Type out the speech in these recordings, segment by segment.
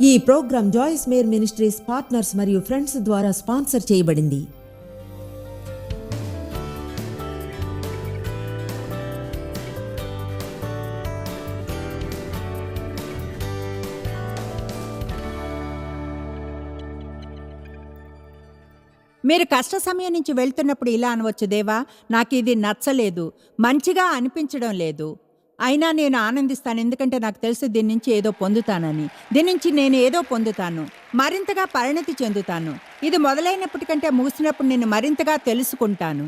ఈ program Joyce Meyer ministries partners మరియు friends ద్వారా స్పాన్సర్ చేయబడింది. మీరు కష్ట సమయం నుంచి వెళ్తున్నప్పుడు ఇలా అనవచ్చు దేవా నాకు ఇది నచ్చలేదు మంచిగా అనిపించడం లేదు. అయినా నేను ఆనందిస్తాను ఎందుకంటే నాకు తెలుసు దీని నుంచి ఏదో పొందుతానని. దీని నుంచి నేను ఏదో పొందుతాను. మరింతగా పరిణతి చెందుతాను. ఇది మొదలైనప్పటికంటే ముగిసినప్పుడు నేను మరింతగా తెలుసుకుంటాను.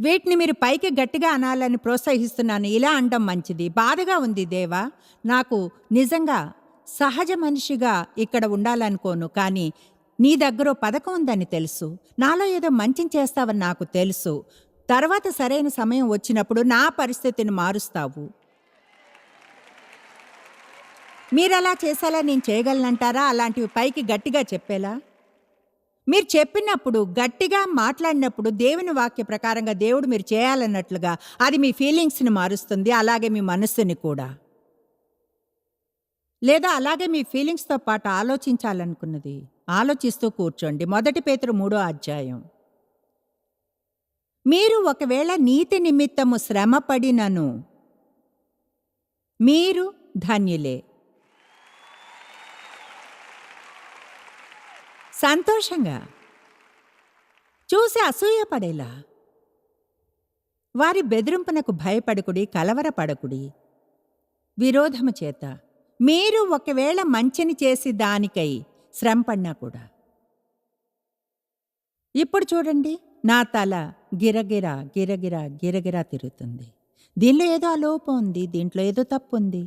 వీటిని మీరు పైకి గట్టిగా అనాలని ప్రోత్సహిస్తున్నాను. ఇలా అనడం మంచిది. బాధగా ఉంది దేవా. నాకు నిజంగా సహజ మనిషిగా ఇక్కడ ఉండాలనుకోను కానీ నీ దగ్గర పథకం ఉందని తెలుసు. నాలో ఏదో మంచి చేస్తావని నాకు తెలుసు. తర్వాత సరైన సమయం వచ్చినప్పుడు నా పరిస్థితిని మారుస్తావు. మీరు అలా చేసేలా నేను చేయగలనంటారా? అలాంటివి పైకి గట్టిగా చెప్పేలా? మీరు చెప్పినప్పుడు గట్టిగా మాట్లాడినప్పుడు దేవుని వాక్య ప్రకారంగా దేవుడు మీరు చేయాలన్నట్లుగా అది మీ ఫీలింగ్స్ని మారుస్తుంది అలాగే మీ మనస్సుని కూడా. లేదా అలాగే మీ ఫీలింగ్స్తో పాటు ఆలోచించాలనుకున్నది. ఆలోచిస్తూ కూర్చోండి. మొదటి పేతురు మూడో అధ్యాయం. మీరు ఒకవేళ నీతి నిమిత్తము శ్రమపడినను మీరు ధన్యులే. సంతోషంగా. చూసి అసూయపడేలా వారి బెదిరింపునకు భయపడకుడి కలవరపడకుడి. విరోధము చేత. మీరు ఒకవేళ మంచిని చేసి దానికై శ్రమపడినా కూడా. ఇప్పుడు చూడండి. నా తల గిరగిర గిరగిర గిరగిర తిరుగుతుంది. దీనిలో ఏదో అలోపం ఉంది దీంట్లో ఏదో తప్పు ఉంది.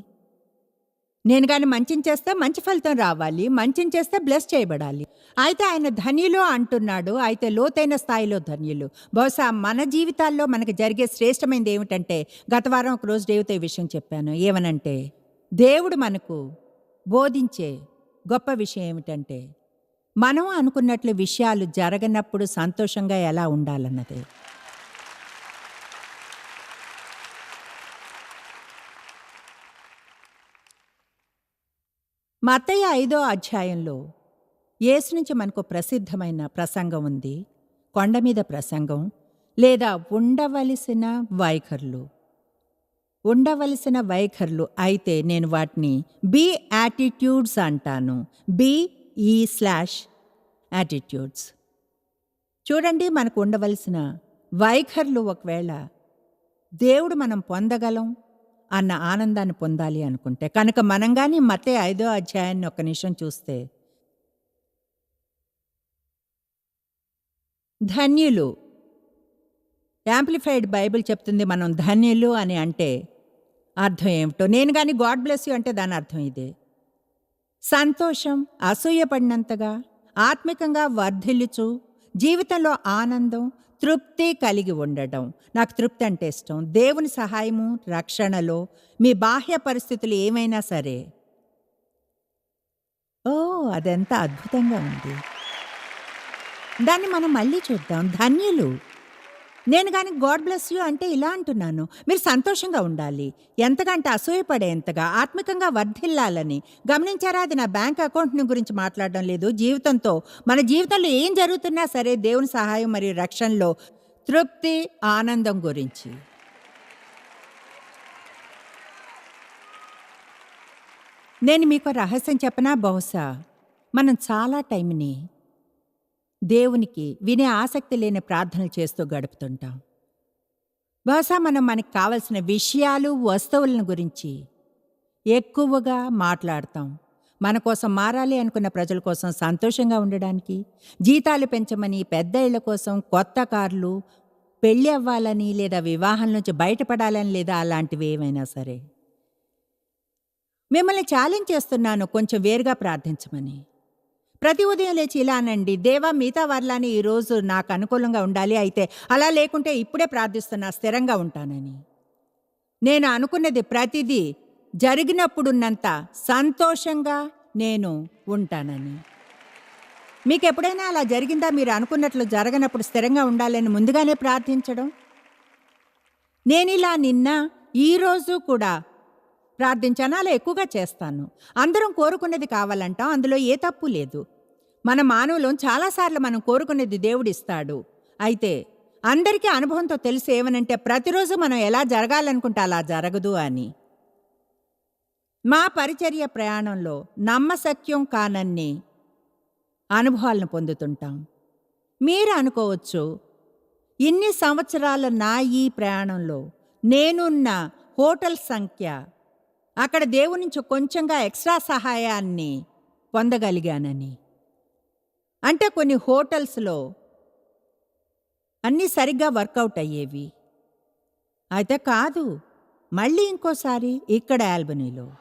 నేను కానీ మంచిని చేస్తే మంచి ఫలితం రావాలి మంచిని చేస్తే బ్లెస్ చేయబడాలి. అయితే ఆయన ధనియులు అంటున్నాడు అయితే లోతైన స్థాయిలో ధన్యులు బహుశా మన జీవితాల్లో మనకు జరిగే శ్రేష్టమైనది ఏమిటంటే గత వారం ఒక రోజు దేవుతో ఈ విషయం చెప్పాను. ఏమనంటే దేవుడు మనకు బోధించే గొప్ప విషయం ఏమిటంటే మనం అనుకున్నట్లు విషయాలు జరగనప్పుడు సంతోషంగా ఎలా ఉండాలన్నది. మతయ్య ఐదో అధ్యాయంలో యేసు నుంచి మనకు ప్రసిద్ధమైన ప్రసంగం ఉంది. కొండ మీద ప్రసంగం లేదా ఉండవలసిన వైఖరులు. ఉండవలసిన వైఖరులు అయితే నేను వాటిని బి యాటిట్యూడ్స్ అంటాను. బి ఈ స్లాష్ యాటిట్యూడ్స్ చూడండి మనకు ఉండవలసిన వైఖరులు ఒకవేళ దేవుడు మనం పొందగలం అన్న ఆనందాన్ని పొందాలి అనుకుంటే కనుక మనం కానీ మతే ఐదో అధ్యాయాన్ని ఒక నిమిషం చూస్తే ధన్యులు. యాంప్లిఫైడ్ బైబిల్ చెప్తుంది మనం ధన్యులు అని అంటే అర్థం ఏమిటో. నేను కానీ గాడ్ బ్లెస్ యూ అంటే దాని అర్థం ఇదే. సంతోషం అసూయపడినంతగా ఆత్మికంగా వర్ధిల్లుచు జీవితంలో ఆనందం తృప్తి కలిగి ఉండటం. నాకు తృప్తి అంటే ఇష్టం. దేవుని సహాయము రక్షణలో మీ బాహ్య పరిస్థితులు ఏమైనా సరే. ఓ అదెంత అద్భుతంగా ఉంది. దాన్ని మనం మళ్ళీ చూద్దాం. ధన్యులు. నేను కానీ గాడ్ బ్లెస్ యూ అంటే ఇలా అంటున్నాను. మీరు సంతోషంగా ఉండాలి. ఎంతగంటే అసూయపడేంతగా ఆత్మికంగా వర్ధిల్లాలని. గమనించారా అది నా బ్యాంక్ అకౌంట్ని గురించి మాట్లాడడం లేదు. జీవితంతో మన జీవితంలో ఏం జరుగుతున్నా సరే దేవుని సహాయం మరియు రక్షణలో తృప్తి ఆనందం గురించి. నేను మీకు రహస్యం చెప్పనా? బహుశా మనం చాలా టైంని దేవునికి వినే ఆసక్తి లేని ప్రార్థనలు చేస్తూ గడుపుతుంటాం. బహుశా మనం మనకు కావలసిన విషయాలు వస్తువులను గురించి ఎక్కువగా మాట్లాడతాం. మన కోసం మారాలి అనుకున్న ప్రజల కోసం సంతోషంగా ఉండడానికి జీతాలు పెంచమని పెద్ద ఇళ్ళ కోసం కొత్త కార్లు పెళ్ళి అవ్వాలని లేదా వివాహం నుంచి బయటపడాలని లేదా అలాంటివి ఏమైనా సరే. మిమ్మల్ని ఛాలెంజ్ చేస్తున్నాను కొంచెం వేరుగా ప్రార్థించమని. ప్రతి ఉదయం లేచి ఇలా అనండి దేవా మిగతా వర్లాని ఈరోజు నాకు అనుకూలంగా ఉండాలి అయితే అలా లేకుంటే ఇప్పుడే ప్రార్థిస్తున్నా స్థిరంగా ఉంటానని. నేను అనుకున్నది ప్రతిదీ జరిగినప్పుడున్నంత సంతోషంగా నేను ఉంటానని. మీకు ఎప్పుడైనా అలా జరిగిందా? మీరు అనుకున్నట్లు జరగనప్పుడు స్థిరంగా ఉండాలని ముందుగానే ప్రార్థించడం? నేను ఇలా నిన్న ఈరోజు కూడా ప్రార్థించాను? అలా ఎక్కువగా చేస్తాను. అందరం కోరుకున్నది కావాలంటాం అందులో ఏ తప్పు లేదు. మన మానవులం చాలాసార్లు మనం కోరుకునేది దేవుడిస్తాడు. అయితే అందరికీ అనుభవంతో తెలిసి ఏమనంటే ప్రతిరోజు మనం ఎలా జరగాలనుకుంటే అలా జరగదు అని. మా పరిచర్య ప్రయాణంలో నమ్మశక్యం కానన్ని అనుభవాలను పొందుతుంటాం. మీరు అనుకోవచ్చు ఇన్ని సంవత్సరాల నా ఈ ప్రయాణంలో నేనున్న హోటల్ సంఖ్య అక్కడ దేవుని నుంచి కొంచెంగా ఎక్స్ట్రా సహాయాన్ని పొందగలిగానని. అంటే కొన్ని హోటల్స్లో అన్నీ సరిగ్గా వర్కౌట్ అయ్యేవి. అయితే కాదు మళ్ళీ ఇంకోసారి ఇక్కడ ఆల్బనీలో.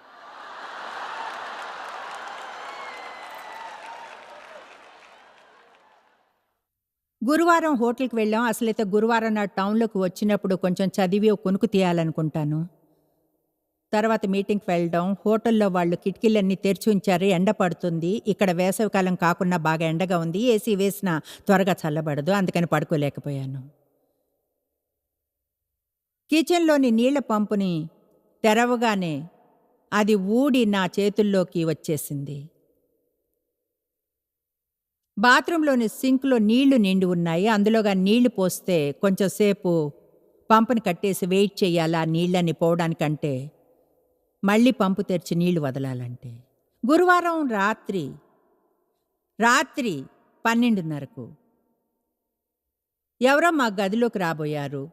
గురువారం హోటల్కి వెళ్ళాం. అసలైతే గురువారం నా టౌన్లోకి వచ్చినప్పుడు కొంచెం చదివి కొనుక్కు తీయాలనుకుంటాను. తర్వాత మీటింగ్కి వెళ్ళడం హోటల్లో వాళ్ళు కిటికీలన్నీ తెరిచి ఉంచారు ఎండ పడుతుంది. ఇక్కడ వేసవికాలం కాకుండా బాగా ఎండగా ఉంది. ఏసీ వేసినా త్వరగా చల్లబడదు. అందుకని పడుకోలేకపోయాను. కిచెన్లోని నీళ్ళ పంపుని తెరవగానే అది ఊడి నా చేతుల్లోకి వచ్చేసింది. బాత్రూంలోని సింక్లో నీళ్ళు నిండి ఉన్నాయి. అందులోగా నీళ్ళు పోస్తే కొంచెంసేపు పంపుని కట్టేసి వెయిట్ చేయాలా. నీళ్ళని పోవడానికంటే మళ్ళీ పంపు తెరిచి నీళ్ళు వదలాలంటే. గురువారం రాత్రి రాత్రి పన్నెండున్నరకు. ఎవరో మా గదిలోకి రాబోయారు.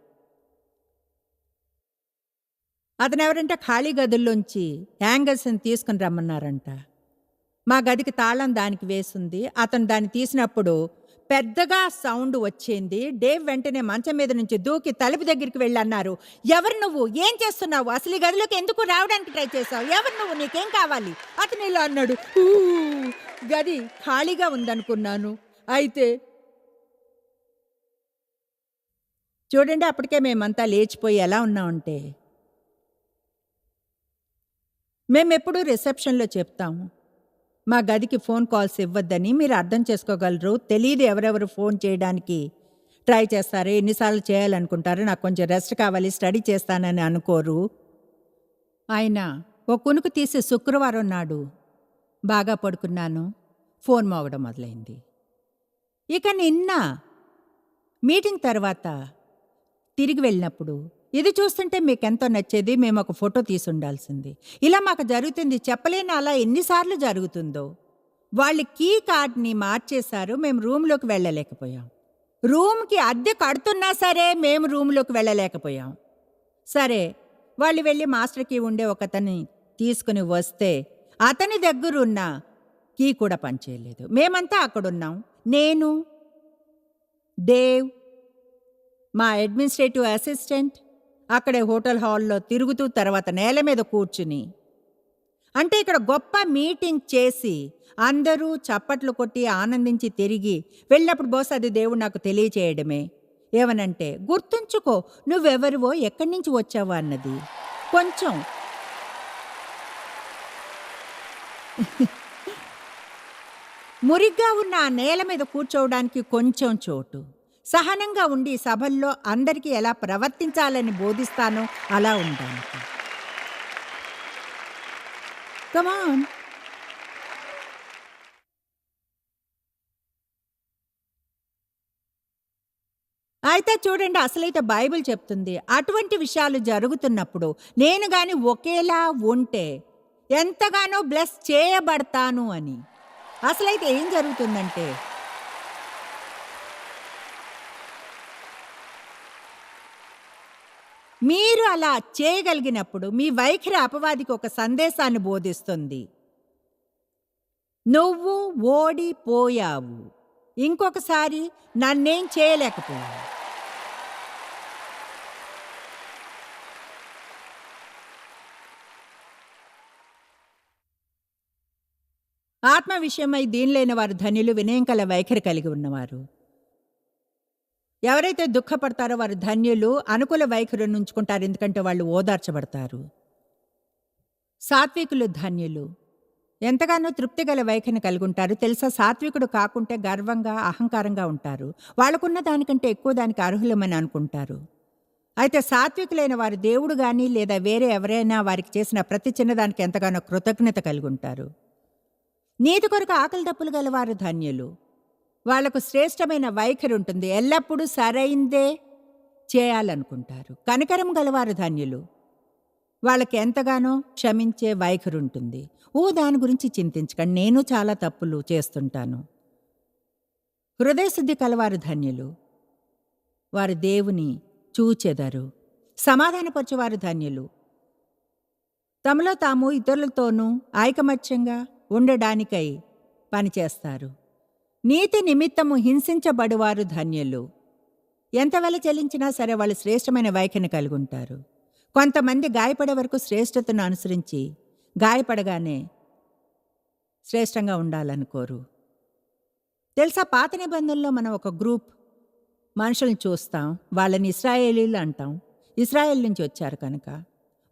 అతను ఎవరంటే ఖాళీ గదుల్లోంచి హ్యాంగర్స్ని తీసుకుని రమ్మన్నారంట. మా గదికి తాళం దానికి వేసింది. అతను దాన్ని తీసినప్పుడు పెద్దగా సౌండ్ వచ్చింది. డేవ్ వెంటనే మంచం మీద నుంచి దూకి తలుపు దగ్గరికి వెళ్ళన్నారు. ఎవరు నువ్వు? ఏం చేస్తున్నావు? అసలు ఈ గదిలోకి ఎందుకు రావడానికి ట్రై చేసావు ఎవరు నువ్వు? నీకేం కావాలి? అతను ఇలా అన్నాడు. గది ఖాళీగా ఉందనుకున్నాను. అయితే చూడండి అప్పటికే మేమంతా లేచిపోయి ఎలా ఉన్నామంటే మేమెప్పుడు రిసెప్షన్లో చెప్తాము. మా గదికి ఫోన్ కాల్స్ ఇవ్వద్దని మీరు అర్థం చేసుకోగలరు. తెలియదు ఎవరెవరు ఫోన్ చేయడానికి ట్రై చేస్తారు. ఎన్నిసార్లు చేయాలనుకుంటారు. నాకు కొంచెం రెస్ట్ కావాలి. స్టడీ చేస్తానని అనుకోరు. ఆయన ఓ కునుకు తీసి శుక్రవారం నాడు బాగా పడుకున్నాను. ఫోన్ మోగడం మొదలైంది. ఇక నిన్న మీటింగ్ తర్వాత తిరిగి వెళ్ళినప్పుడు ఇది చూస్తుంటే మీకెంతో నచ్చేది? మేము ఒక ఫోటో తీసుండాల్సింది. ఇలా మాకు జరుగుతుంది. చెప్పలేని అలా ఎన్నిసార్లు జరుగుతుందో. వాళ్ళు కీ కార్డ్ని మార్చేశారు. మేము రూమ్లోకి వెళ్ళలేకపోయాం. రూమ్కి అద్దె కడుతున్నా సరే మేము రూమ్లోకి వెళ్ళలేకపోయాం. సరే వాళ్ళు వెళ్ళి మాస్టర్కి ఉండే ఒకతని తీసుకుని వస్తే అతని దగ్గరున్న కీ కూడా పనిచేయలేదు. మేమంతా అక్కడున్నాం. నేను దేవ్ మా అడ్మినిస్ట్రేటివ్ అసిస్టెంట్ అక్కడే హోటల్ హాల్లో తిరుగుతూ తర్వాత నేల మీద కూర్చుని. అంటే ఇక్కడ గొప్ప మీటింగ్ చేసి అందరూ చప్పట్లు కొట్టి ఆనందించి తిరిగి వెళ్ళినప్పుడు బహుశా అది దేవుడు నాకు తెలియచేయడమే. ఏమనంటే గుర్తుంచుకో నువ్వెవరివో ఎక్కడి నుంచి వచ్చావో అన్నది. కొంచెం. మురిగ్గా ఉన్న ఆ నేల మీద కూర్చోవడానికి కొంచెం చోటు. సహనంగా ఉండి సభల్లో అందరికీ ఎలా ప్రవర్తించాలని బోధిస్తానో అలా ఉంటాను. కమాన్ అయితే చూడండి అసలైతే బైబిల్ చెప్తుంది అటువంటి విషయాలు జరుగుతున్నప్పుడు నేను గాని ఒకేలా ఉంటే ఎంతగానో బ్లెస్ చేయబడతాను అని. అసలైతే ఏం జరుగుతుందంటే మీరు అలా చేయగలిగినప్పుడు మీ వైఖరి అపవాదికి ఒక సందేశాన్ని బోధిస్తుంది. నువ్వు ఓడిపోయావు. ఇంకొకసారి నన్నేం చేయలేకపోయావు. ఆత్మ విషయమై దీనిలేని వారు ధనులు వినయం కల వైఖరి కలిగి ఉన్నవారు. ఎవరైతే దుఃఖపడతారో వారు ధన్యులు అనుకూల వైఖరిని ఉంచుకుంటారు ఎందుకంటే వాళ్ళు ఓదార్చబడతారు. సాత్వికులు ధన్యులు. ఎంతగానో తృప్తి గల వైఖరిని కలిగి ఉంటారు తెలుసా? సాత్వికుడు కాకుంటే గర్వంగా అహంకారంగా ఉంటారు. వాళ్ళకున్న దానికంటే ఎక్కువ దానికి అర్హులమని అనుకుంటారు. అయితే సాత్వికులైన వారు దేవుడు కానీ లేదా వేరే ఎవరైనా వారికి చేసిన ప్రతి చిన్నదానికి ఎంతగానో కృతజ్ఞత కలిగి ఉంటారు నీతి కొరకు ఆకలి దప్పులు గలవారు ధన్యులు. వాళ్ళకు శ్రేష్టమైన వైఖరి ఉంటుంది ఎల్లప్పుడూ సరైందే చేయాలనుకుంటారు. కనికరం గలవారు ధన్యులు. వాళ్ళకి ఎంతగానో క్షమించే వైఖరి ఉంటుంది ఓ దాని గురించి చింతించకండి. నేను చాలా తప్పులు చేస్తుంటాను. హృదయశుద్ధి కలవారు ధన్యులు. వారు దేవుని చూచెదరు. సమాధానపరచేవారు ధన్యులు. తమలో తాము ఇతరులతోనూ ఐకమత్యంగా ఉండడానికై పనిచేస్తారు. నీతి నిమిత్తము హింసించబడువారు ధన్యులు. ఎంత వెల చెల్లించినా సరే వాళ్ళు శ్రేష్టమైన వైఖరిని కలిగి ఉంటారు కొంతమంది గాయపడే వరకు శ్రేష్టతను అనుసరించి గాయపడగానే శ్రేష్టంగా ఉండాలనుకోరు తెలుసా పాత నిబంధనలో మనం ఒక గ్రూప్ మనుషుల్ని చూస్తాం వాళ్ళని ఇస్రాయేలీలు అంటాం. ఇస్రాయేల్ నుంచి వచ్చారు కనుక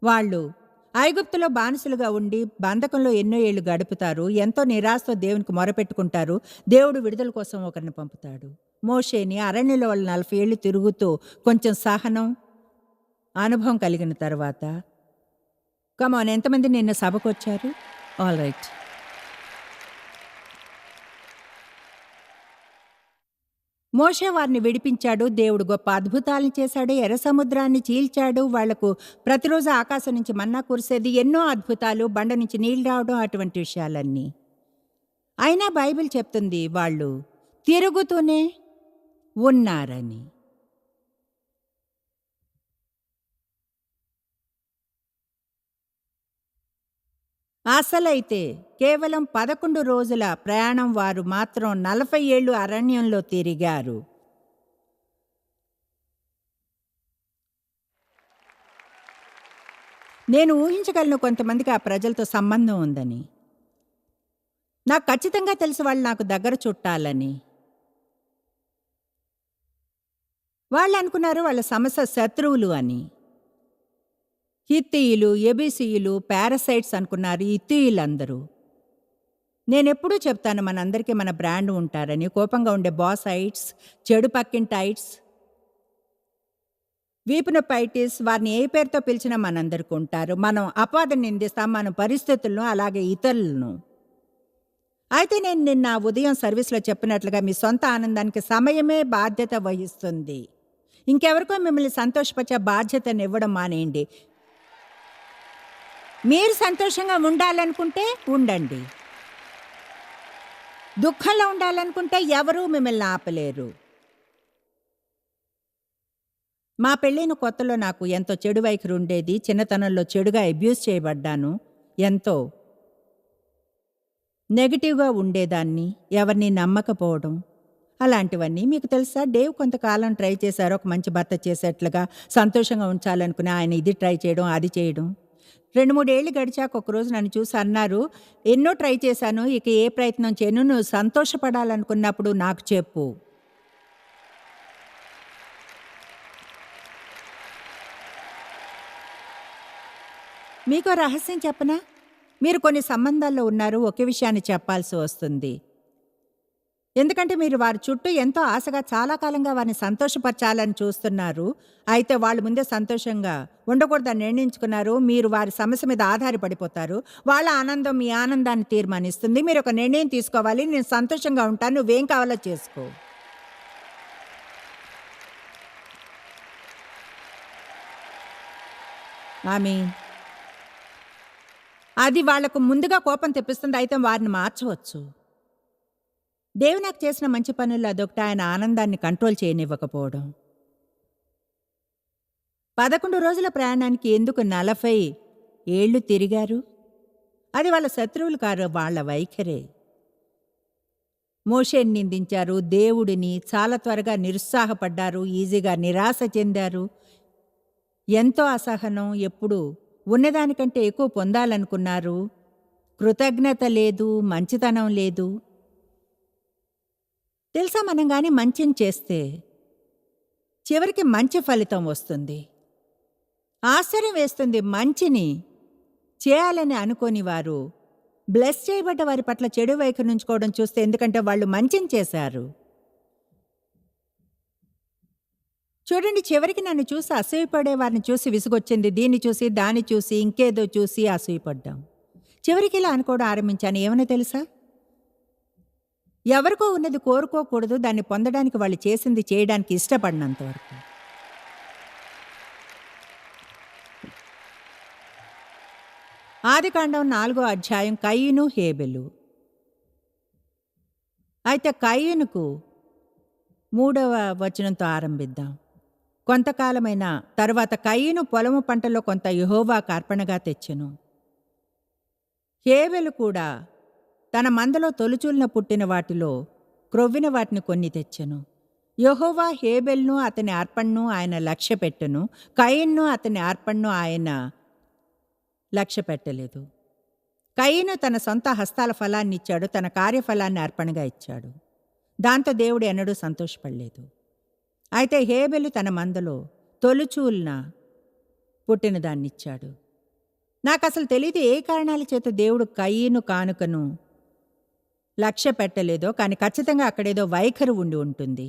వాళ్ళు ఐగుప్తులో బానిసలుగా ఉండి బంధకంలో ఎన్నో ఏళ్ళు గడుపుతారు. ఎంతో నిరాశతో దేవునికి మొరపెట్టుకుంటారు. దేవుడు విడుదల కోసం ఒకరిని పంపుతాడు. మోషేని అరణ్యలో వాళ్ళు నలభై ఏళ్ళు తిరుగుతూ కొంచెం సహనం అనుభవం కలిగిన తర్వాత కమాన్ ఎంతమంది నిన్న సభకు వచ్చారు? ఆల్ రైట్ మోషే వారిని విడిపించాడు దేవుడు గొప్ప అద్భుతాలను చేశాడు ఎర్ర సముద్రాన్ని చీల్చాడు వాళ్ళకు ప్రతిరోజు ఆకాశం నుంచి మన్నా కురిసేది ఎన్నో అద్భుతాలు బండ నుంచి నీళ్ళు రావడం అటువంటి విషయాలన్నీ. అయినా బైబిల్ చెప్తుంది వాళ్ళు తిరుగుతూనే ఉన్నారని. అసలైతే కేవలం పదకొండు రోజుల ప్రయాణం వారు మాత్రం నలభై ఏళ్ళు అరణ్యంలో తిరిగారు. నేను ఊహించగలను కొంతమందికి ఆ ప్రజలతో సంబంధం ఉందని. నాకు ఖచ్చితంగా తెలిసి వాళ్ళు నాకు దగ్గర చుట్టాలని. వాళ్ళు అనుకున్నారు వాళ్ళ సమస్య శత్రువులు అని. హిత్తీయులు ఎబిసియులు పారసైట్స్ అనుకున్నారు ఇత్తీయులందరూ నేనెప్పుడూ చెప్తాను మనందరికీ మన బ్రాండ్ ఉంటారని. కోపంగా ఉండే బాసైట్స్ చెడు పక్కింటైట్స్ వీపునొప్పైటిస్ వారిని ఏ పేరుతో పిలిచినా మనందరికీ ఉంటారు. మనం అపాదం నిందిస్తాం మన పరిస్థితులను అలాగే ఇతరులను. అయితే నేను నిన్న ఉదయం సర్వీస్లో చెప్పినట్లుగా మీ సొంత ఆనందానికి సమయమే బాధ్యత వహిస్తుంది. ఇంకెవరికో మిమ్మల్ని సంతోషపరిచే బాధ్యతను ఇవ్వడం మానేయండి. మీరు సంతోషంగా ఉండాలనుకుంటే ఉండండి. దుఃఖంలో ఉండాలనుకుంటే ఎవరూ మిమ్మల్ని ఆపలేరు. మా పెళ్ళైన కొత్తలో నాకు ఎంతో చెడు వైఖరి ఉండేది చిన్నతనంలో చెడుగా అబ్యూస్ చేయబడ్డాను. ఎంతో నెగిటివ్గా ఉండేదాన్ని ఎవరిని నమ్మకపోవడం. అలాంటివన్నీ మీకు తెలుసా? డేవ్ కొంతకాలం ట్రై చేశారు ఒక మంచి భర్త చేసేట్లుగా సంతోషంగా ఉంచాలనుకుని ఆయన ఇది ట్రై చేయడం అది చేయడం. రెండు మూడేళ్ళు గడిచాక ఒకరోజు నన్ను చూసి అన్నారు ఎన్నో ట్రై చేశాను ఇక ఏ ప్రయత్నం చేయను నువ్వు సంతోషపడాలనుకున్నప్పుడు నాకు చెప్పు. మీకు రహస్యం చెప్పనా? మీరు కొన్ని సంబంధాల్లో ఉన్నారు ఒకే విషయాన్ని చెప్పాల్సి వస్తుంది. ఎందుకంటే మీరు వారి చుట్టూ ఎంతో ఆశగా చాలా కాలంగా వారిని సంతోషపరచాలని చూస్తున్నారు. అయితే వాళ్ళు ముందే సంతోషంగా ఉండకూడదని నిర్ణయించుకున్నారు. మీరు వారి సమస్య మీద ఆధారపడిపోతారు. వాళ్ళ ఆనందం మీ ఆనందాన్ని తీర్మానిస్తుంది. మీరు ఒక నిర్ణయం తీసుకోవాలి. నేను సంతోషంగా ఉంటాను. నువ్వేం కావాలో చేసుకో. ఆమె. అది వాళ్ళకు ముందుగా కోపం తెప్పిస్తుంది. అయితే వారిని మార్చవచ్చు. దేవి నాకు చేసిన మంచి పనుల్లో అదొకటి ఆయన ఆనందాన్ని కంట్రోల్ చేయనివ్వకపోవడం. పదకొండు రోజుల ప్రయాణానికి ఎందుకు నలభై ఏళ్ళు తిరిగారు? అది వాళ్ళ శత్రువులు కారు వాళ్ళ వైఖరే. మోషేని నిందించారు దేవుడిని చాలా త్వరగా నిరుత్సాహపడ్డారు ఈజీగా నిరాశ చెందారు. ఎంతో అసహనం ఎప్పుడు ఉన్నదానికంటే ఎక్కువ పొందాలనుకున్నారు. కృతజ్ఞత లేదు మంచితనం లేదు. తెలుసా మనం కానీ మంచిని చేస్తే చివరికి మంచి ఫలితం వస్తుంది. ఆశ్చర్యం వేస్తుంది మంచిని చేయాలని అనుకోని వారు బ్లెస్ చేయబడ్డ వారి పట్ల చెడు వైఖరి నుంచుకోవడం చూస్తే ఎందుకంటే వాళ్ళు మంచిని చేశారు. చూడండి చివరికి నన్ను చూసి అసూయపడే వారిని చూసి విసుగొచ్చింది. దీన్ని చూసి దాన్ని చూసి ఇంకేదో చూసి అసూయపడ్డాం. చివరికి ఇలా అనుకోవడం ఆరంభించాను. ఏమైనా తెలుసా? ఎవరికో ఉన్నది కోరుకోకూడదు దాన్ని పొందడానికి వాళ్ళు చేసింది చేయడానికి ఇష్టపడినంత వరకు. ఆదికాండం నాలుగో అధ్యాయం కయ్యను హేబెలు. అయితే కయ్యనుకు మూడవ వచనంతో ఆరంభిద్దాం. కొంతకాలమైన తరువాత కయ్యను పొలము పంటలో కొంత యహోవా అర్పణగా తెచ్చెను. హేబెలు కూడా తన మందలో తొలుచూలిన పుట్టిన వాటిలో క్రొవ్విన వాటిని కొన్ని తెచ్చెను. యహోవా హేబెల్ను అతని అర్పణను ఆయన లక్ష్య పెట్టెను. కయిన్ను అతని అర్పణను ఆయన లక్ష్య పెట్టలేదు. కయ్యను తన సొంత హస్తాల ఫలాన్ని ఇచ్చాడు తన కార్యఫలాన్ని అర్పణగా ఇచ్చాడు. దాంతో దేవుడు ఎన్నడూ సంతోషపడలేదు. అయితే హేబెలు తన మందలో తొలుచూల్న పుట్టిన దాన్నిచ్చాడు నాకు అసలు తెలియదు ఏ కారణాల చేత దేవుడు కయ్యను కానుకను లక్ష్య పెట్టలేదో కానీ ఖచ్చితంగా అక్కడేదో వైఖరి ఉండి ఉంటుంది.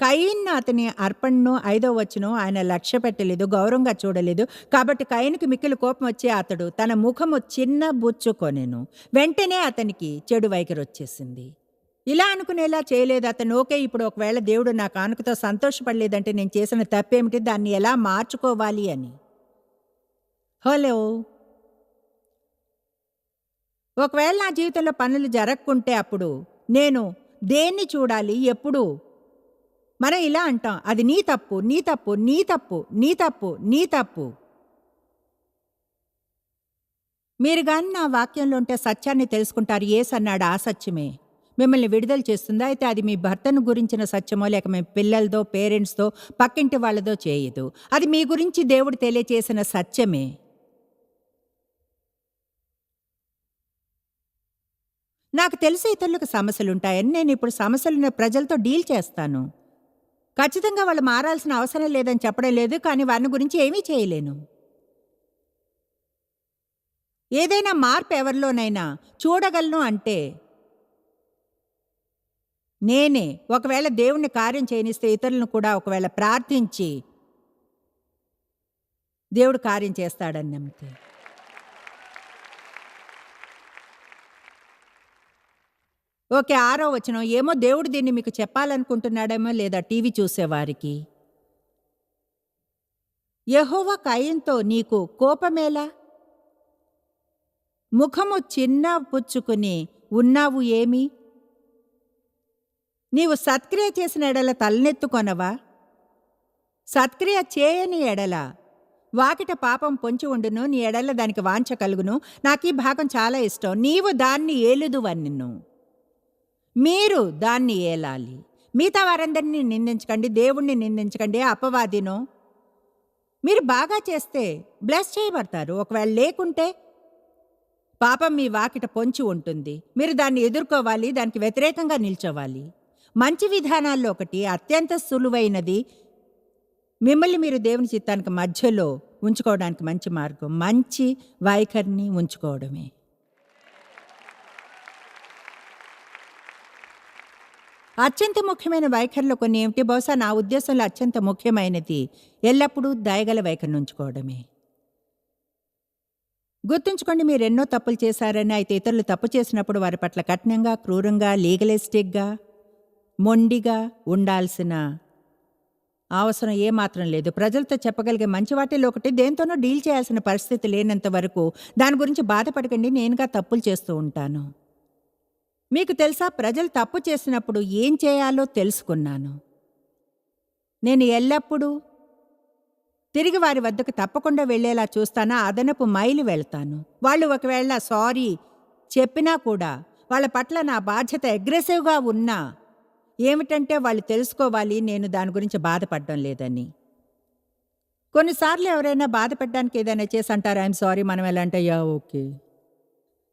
కయిన్ అతని అర్పణను ఐదో వచ్చును ఆయన లక్ష్య పెట్టలేదు గౌరవంగా చూడలేదు. కాబట్టి కయన్కి మిక్కిలి కోపం వచ్చే అతడు తన ముఖము చిన్న బుచ్చుకొనెను వెంటనే అతనికి చెడు వైఖరి వచ్చేసింది. ఇలా అనుకునేలా చేయలేదు అతను. ఓకే ఇప్పుడు ఒకవేళ దేవుడు నా కానుకతో సంతోషపడలేదంటే నేను చేసిన తప్పేమిటి? దాన్ని ఎలా మార్చుకోవాలి అని. హలో! ఒకవేళ నా జీవితంలో పనులు జరగకుంటే అప్పుడు నేను దేన్ని చూడాలి? ఎప్పుడు? మనం ఇలా అంటాం. అది నీ తప్పు నీ తప్పు నీ తప్పు నీ తప్పు నీ తప్పు. మీరు కానీ నా వాక్యంలో ఉంటే సత్యాన్ని తెలుసుకుంటారు. ఏస్ అన్నాడు ఆ సత్యమే. మిమ్మల్ని విడుదల చేస్తుందా? అయితే అది మీ భర్తను గురించిన సత్యమో లేక మీ పిల్లలదో పేరెంట్స్తో పక్కింటి వాళ్ళదో చేయదు. అది మీ గురించి దేవుడు తెలియచేసిన సత్యమే. నాకు తెలిసి ఇతరులకు సమస్యలు ఉంటాయని నేను ఇప్పుడు సమస్యలున్న ప్రజలతో డీల్ చేస్తాను. ఖచ్చితంగా వాళ్ళు మారాల్సిన అవసరం లేదని చెప్పడం లేదు కానీ వారిని గురించి ఏమీ చేయలేను. ఏదైనా మార్పు ఎవరిలోనైనా చూడగలను అంటే నేనే ఒకవేళ దేవుణ్ణి కార్యం చేయనిస్తే ఇతరులను కూడా ఒకవేళ ప్రార్థించి దేవుడు కార్యం చేస్తాడని నమ్మితే ఓకే ఆరో వచనం. ఏమో దేవుడు దీన్ని మీకు చెప్పాలనుకుంటున్నాడేమో లేదా టీవీ చూసేవారికి? యహోవ కయంతో నీకు కోపమేలా? ముఖము చిన్న పుచ్చుకుని ఉన్నావు ఏమి? నీవు సత్క్రియ చేసిన ఎడల తలనెత్తుకొనవా? సత్క్రియ చేయని ఎడల వాకిట పాపం పొంచి ఉండును నీ ఎడల దానికి వాంఛ కలుగును. నాకు ఈ భాగం చాలా ఇష్టం. నీవు దాన్ని ఏలుదువన్నిను. మీరు దాన్ని ఏలాలి. మిగతా వారందరినీ నిందించకండి దేవుణ్ణి నిందించకండి అపవాదిను. మీరు బాగా చేస్తే బ్లెస్ చేయబడతారు. ఒకవేళ లేకుంటే పాపం మీ వాకిట పొంచి ఉంటుంది. మీరు దాన్ని ఎదుర్కోవాలి దానికి వ్యతిరేకంగా నిల్చోవాలి. మంచి విధానాల్లో ఒకటి అత్యంత సులువైనది మిమ్మల్ని మీరు దేవుని చిత్తానికి మధ్యలో ఉంచుకోవడానికి మంచి మార్గం మంచి వైఖరిని ఉంచుకోవడమే. అత్యంత ముఖ్యమైన వైఖరిలో కొన్ని ఏమిటి? బహుశా నా ఉద్దేశంలో అత్యంత ముఖ్యమైనది ఎల్లప్పుడూ దయగల వైఖరిని ఉంచుకోవడమే గుర్తుంచుకోండి మీరు ఎన్నో తప్పులు చేశారని అయితే ఇతరులు తప్పు చేసినప్పుడు వారి పట్ల కఠినంగా క్రూరంగా లీగలిస్టిక్గా మొండిగా ఉండాల్సిన అవసరం ఏమాత్రం లేదు. ప్రజలతో చెప్పగలిగే మంచి వాటిలో ఒకటి దేంతోనూ డీల్ చేయాల్సిన పరిస్థితి లేనంత వరకు దాని గురించి బాధపడకండి. నేనుగా తప్పులు చేస్తూ ఉంటాను. మీకు తెలుసా ప్రజలు తప్పు చేసినప్పుడు ఏం చేయాలో తెలుసుకున్నాను. నేను ఎల్లప్పుడూ తిరిగి వారి వద్దకు తప్పకుండా వెళ్ళేలా చూస్తానా అదనపు మైలు వెళ్తాను. వాళ్ళు ఒకవేళ సారీ చెప్పినా కూడా వాళ్ళ పట్ల నా బాధ్యత అగ్రెసివ్గా ఉన్నా ఏమిటంటే వాళ్ళు తెలుసుకోవాలి నేను దాని గురించి బాధపడడం లేదని. కొన్నిసార్లు ఎవరైనా బాధపడడానికి ఏదైనా చేసి అంటారు ఐఎమ్ సారీ మనం ఎలా అంటే యా ఓకే.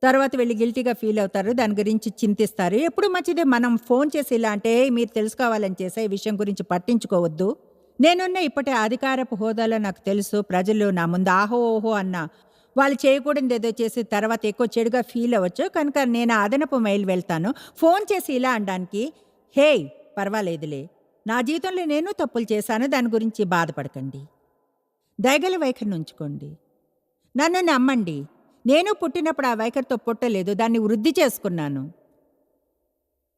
తర్వాత వెళ్ళి గిల్టీగా ఫీల్ అవుతారు దాని గురించి చింతిస్తారు. ఎప్పుడు మంచిది మనం ఫోన్ చేసి ఇలా అంటే మీరు తెలుసుకోవాలని చేసే ఈ విషయం గురించి పట్టించుకోవద్దు. నేనున్న ఇప్పటి అధికారపు హోదాలో నాకు తెలుసు ప్రజలు నా ముందు ఆహో ఓహో అన్న వాళ్ళు చేయకూడదు ఏదో చేసి తర్వాత ఎక్కువ చెడుగా ఫీల్ అవ్వచ్చు. కనుక నేను అదనపు మైల్ వెళ్తాను. ఫోన్ చేసి ఇలా అనడానికి హే పర్వాలేదులే. నా జీవితంలో నేను తప్పులు చేశాను దాని గురించి బాధపడకండి. దయగల వైఖరిని ఉంచుకోండి. నన్ను నమ్మండి. నేను పుట్టినప్పుడు ఆ వైఖరితో పుట్టలేదు దాన్ని వృద్ధి చేసుకున్నాను.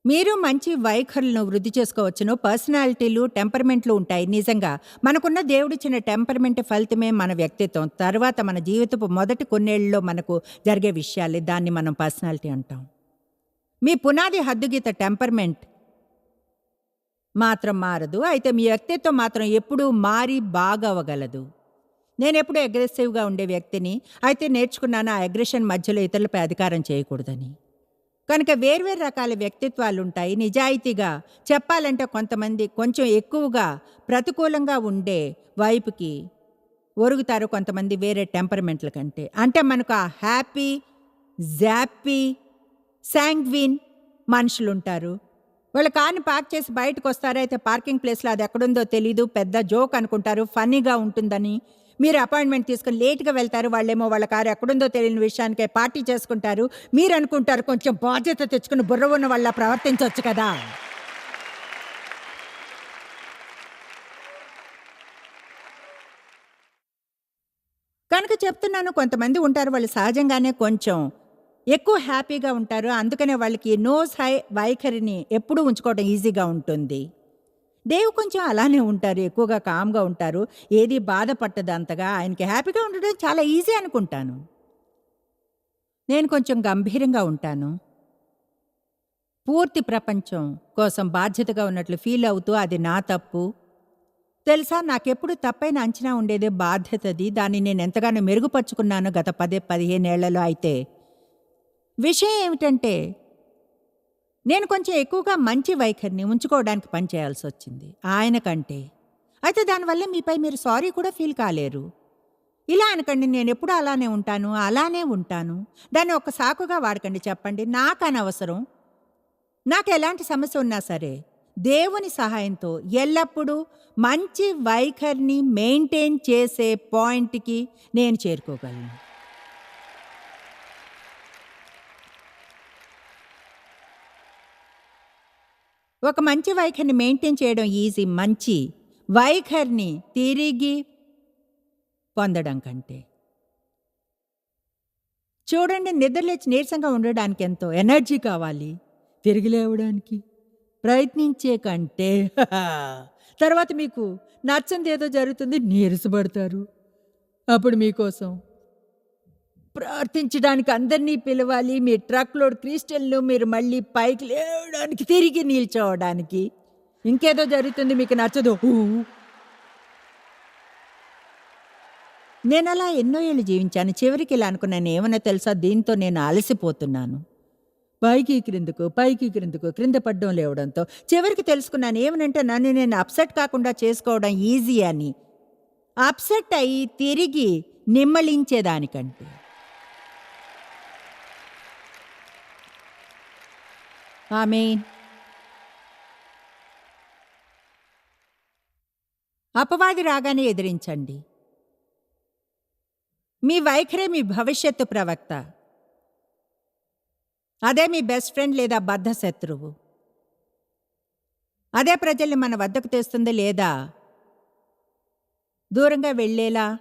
మీరు మంచి వైఖరులను వృద్ధి చేసుకోవచ్చును. పర్సనాలిటీలు టెంపర్మెంట్లు ఉంటాయి. నిజంగా మనకున్న దేవుడిచ్చిన టెంపర్మెంట్ ఫలితమే మన వ్యక్తిత్వం. తర్వాత మన జీవితపు మొదటి కొన్నేళ్ళలో మనకు జరిగే విషయాలే దాన్ని మనం పర్సనాలిటీ అంటాం. మీ పునాది హద్దుగీత టెంపర్మెంట్ మాత్రం మారదు. అయితే మీ వ్యక్తిత్వం మాత్రం ఎప్పుడూ మారి బాగవగలదు నేను ఎప్పుడూ అగ్రెసివ్గా ఉండే వ్యక్తిని అయితే నేర్చుకున్నాను ఆ అగ్రెషన్ మధ్యలో ఇతరులపై అధికారం చేయకూడదని. కనుక వేర్వేరు రకాల వ్యక్తిత్వాలు ఉంటాయి నిజాయితీగా చెప్పాలంటే కొంతమంది కొంచెం ఎక్కువగా ప్రతికూలంగా ఉండే వైపుకి ఒరుగుతారు కొంతమంది వేరే టెంపర్మెంట్ల కంటే. అంటే మనకు ఆ హ్యాపీ జాపీ శాంగ్విన్ మనుషులు ఉంటారు వాళ్ళు కార్ని పార్క్ చేసి బయటకు వస్తారు అయితే పార్కింగ్ ప్లేస్లో అది ఎక్కడుందో తెలీదు పెద్ద జోక్ అనుకుంటారు ఫన్నీగా ఉంటుందని మీరు అపాయింట్మెంట్ తీసుకుని లేట్గా వెళ్తారు. వాళ్ళేమో వాళ్ళ కారు ఎక్కడుందో తెలియని విషయానికే పార్టీ చేసుకుంటారు. మీరు అనుకుంటారు కొంచెం బాధ్యత తెచ్చుకుని బుర్ర ఉన్న వాళ్ళ ప్రవర్తించవచ్చు కదా. కనుక చెప్తున్నాను కొంతమంది ఉంటారు వాళ్ళు సహజంగానే కొంచెం ఎక్కువ హ్యాపీగా ఉంటారు. అందుకనే వాళ్ళకి నోస్ హై వైఖరిని ఎప్పుడూ ఉంచుకోవడం ఈజీగా ఉంటుంది. దేవు కొంచెం అలానే ఉంటారు ఎక్కువగా కామ్గా ఉంటారు. ఏది బాధపట్టదు అంతగా. ఆయనకి హ్యాపీగా ఉండడం చాలా ఈజీ అనుకుంటాను. నేను కొంచెం గంభీరంగా ఉంటాను. పూర్తి ప్రపంచం కోసం బాధ్యతగా ఉన్నట్లు ఫీల్ అవుతూ అది నా తప్పు. తెలుసా నాకెప్పుడు తప్పైన అంచనా ఉండేదే బాధ్యతది. దాన్ని నేను ఎంతగానో మెరుగుపరుచుకున్నాను గత పదే పదిహేనేళ్ళలో అయితే. విషయం ఏమిటంటే నేను కొంచెం ఎక్కువగా మంచి వైఖరిని ఉంచుకోవడానికి పనిచేయాల్సి వచ్చింది. ఆయన కంటే అయితే దానివల్ల మీపై మీరు సారీ కూడా ఫీల్ కాలేరు. ఇలా అనకండి నేను ఎప్పుడు అలానే ఉంటాను అలానే ఉంటాను. దాన్ని ఒక సాకుగా వాడకండి చెప్పండి. నాకు అనవసరం నాకు ఎలాంటి సమస్య ఉన్నా సరే దేవుని సహాయంతో ఎల్లప్పుడూ మంచి వైఖరిని మెయింటైన్ చేసే పాయింట్కి నేను చేరుకోగలను. ఒక మంచి వైఖరిని మెయింటైన్ చేయడం ఈజీ. మంచి వైఖరిని తిరిగి పొందడం కంటే. చూడండి నిద్రలేచి నీరసంగా ఉండడానికి ఎంతో ఎనర్జీ కావాలి. తిరిగి లేవడానికి ప్రయత్నించే కంటే. తర్వాత మీకు నచ్చంది ఏదో జరుగుతుంది నీరసపడతారు. అప్పుడు మీకోసం ప్రార్థించడానికి అందరినీ పిలవాలి. మీ ట్రక్ లోడ్ మీరు మళ్ళీ పైకి లేవడానికి తిరిగి నిల్చోవడానికి. ఇంకేదో జరుగుతుంది మీకు నచ్చదు. నేను అలా ఎన్నో ఏళ్ళు జీవించాను. చివరికి ఇలా అనుకున్నాను. ఏమన్నా తెలుసా? దీంతో నేను అలసిపోతున్నాను. పైకి క్రిందకు పైకి క్రిందకు క్రింద పడ్డం లేవడంతో. చివరికి తెలుసుకున్నాను ఏమనంటే నన్ను నేను అప్సెట్ కాకుండా చేసుకోవడం ఈజీ అని. అప్సెట్ అయ్యి తిరిగి నిమ్మళించేదానికంటే ఆమెన్ అపవాది రాగానే ఎదిరించండి. మీ వైఖరే మీ భవిష్యత్తు ప్రవక్త. అదే మీ బెస్ట్ ఫ్రెండ్ లేదా బద్ధ శత్రువు. అదే ప్రజల్ని మన వద్దకు తెస్తుంది లేదా దూరంగా వెళ్ళేలా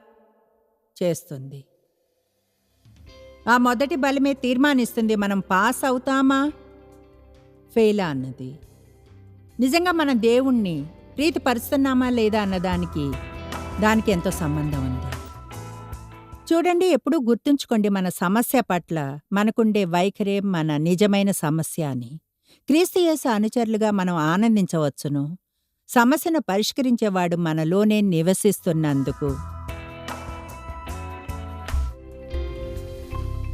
చేస్తుంది. ఆ మొదటి బలమే తీర్మానిస్తుంది. మనం పాస్ అవుతామా? ఫెయిలా అన్నది. నిజంగా మన దేవుణ్ణి ప్రీతిపరుస్తున్నామా లేదా అన్నదానికి దానికి ఎంతో సంబంధం ఉంది. చూడండి ఎప్పుడూ గుర్తుంచుకోండి మన సమస్య పట్ల మనకుండే వైఖరే మన నిజమైన సమస్య అని. క్రీస్తుయేసు అనుచరులుగా మనం ఆనందించవచ్చును. సమస్యను పరిష్కరించేవాడు మనలోనే నివసిస్తున్నందుకు